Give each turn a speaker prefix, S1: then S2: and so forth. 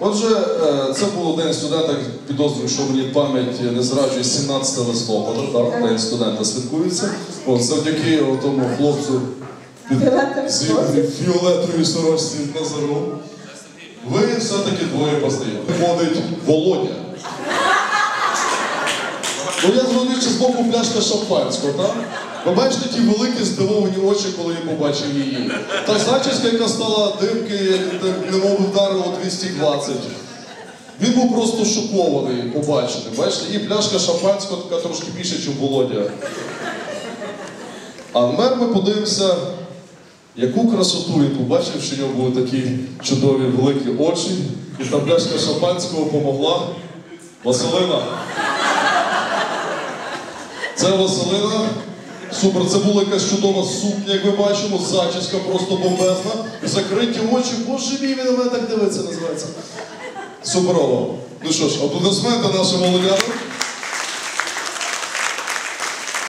S1: Отже, е, це був День студента, підозрюю, що мені пам'ять не зраджує 17 листопада, так, День студента святкується. От, завдяки тому хлопцю під
S2: Фіолетовій
S1: зі-
S2: сорочці.
S1: на Назару. Ви все-таки двоє постаєте. Ходить Володя. Ну я зрозумів, чи з боку пляшка шампанського, так? Ви бачите ті великі здивовані очі, коли я побачив її. Та зачіска, яка стала димки, немов вдарило 220. Він був просто шокований побачити. Бачите, і пляшка шампанського така трошки більше, ніж Володя. А тепер ми подивимося, яку красоту він побачив, що в нього були такі чудові великі очі, і та пляшка шампанського помогла. Василина. Це Василина. Супер, це була якась чудова сукня, як ми бачимо, зачіска просто бомбезна. Закриті очі, боже мій, він на мене так дивиться, називається. Суперово. Ну що ж, аплодисменти нашим молодятам.